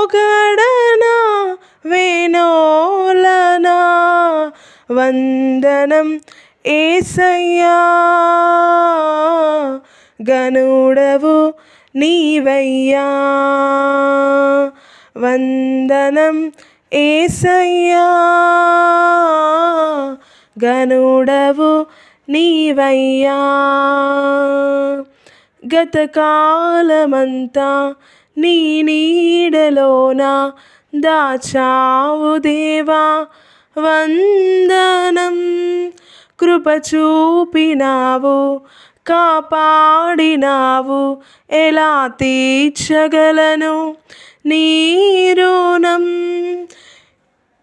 పొగడనా? వేణోలనా వందనం ఏసయ్యా. గనుడవు నీవయ్యా. వందనం ఏసయ్యా. గనుడవు నీవయ్యా. గతకాలమంతా నీ నీడలోన దాచావు దేవా. వందనం కృప చూపినావు కాపాడినావు. ఎలా తీర్చగలను నీ రుణం?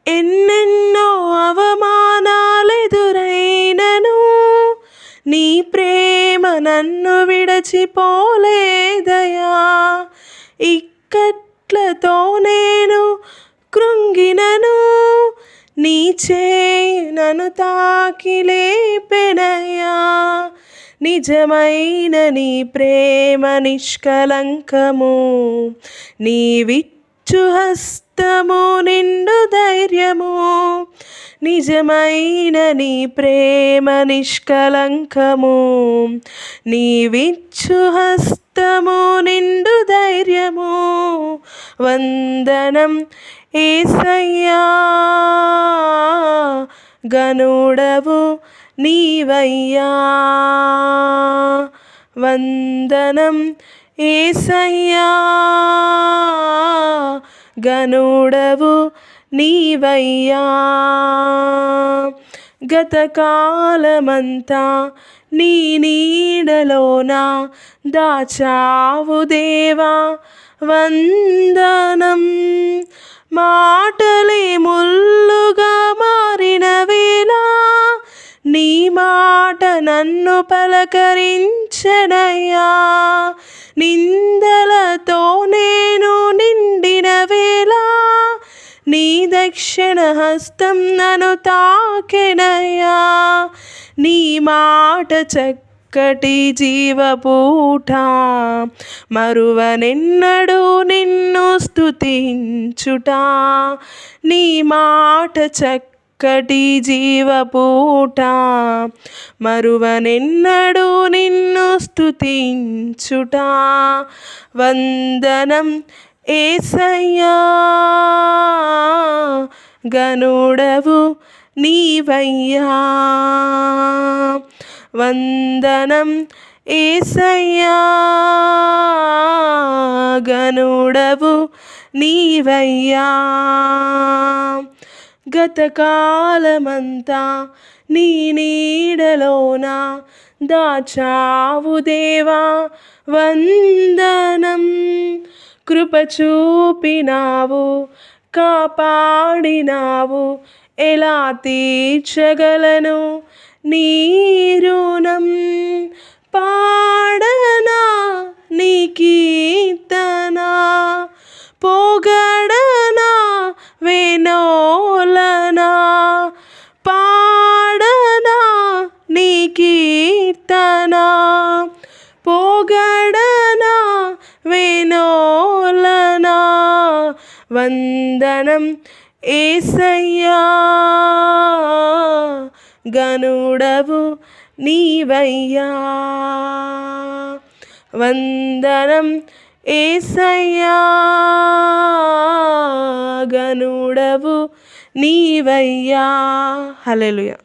ఎన్నెన్నో అవమానాలెదురైనను నీ ప్రేమ నన్ను విడచిపోలేదయా. ఇక్కట్లతో నేను కృంగినను నీ నను నన్ను తాకి లేపెనయా నిజమైన నీ ప్రేమ నిష్కలంకము నీవిచ్చు హస్తము నిండు ధైర్యము నిజమైన నీ ప్రేమ నిష్కలంకము నీవిచ్చు హస్తము నిండు ధైర్యము. వందనం ఏసయ్యా గనుడవు నీవయ్యా. వందనం ఏసయ్యా గనుడవు నీవయ్యా. గతకాలమంతా నీ నీడలోన దాచావు దేవా. వందనం మాటలే ముల్లుగా మారిన వేళ నీ మాట నన్ను పలకరించడయ్యా నిందలతో నేను నీ దక్షిణ హస్తం నన్ను తాకెనయ్యా. నీ మాట చక్కటి జీవపూట మరువనెన్నడు నిన్ను స్తుతించుట. నీ మాట చక్కటి జీవపూట మరువనెన్నడు నిన్ను స్తుతించుట. వందనం ఏసయ్యా గనుడవు నీవయ్యా. వందనం ఏసయ్యా గనుడవు నీవయ్యా. గతకాలమంతా నీ నీడలోన దాచావు దేవా. వందనం కృప చూపినావు కాపాడినావు. ఎలా తీర్చగలను నీ రుణం? పాడనా నీ కీర్తనా? పొగడనా వేణోలనా? పాడనా నీ కీర్తన? వందనం ఏసయ్యా గనుడవు నీవయ్యా. వందనం ఏసయ్యా గనుడవు నీవయ్యా. హలెలుయా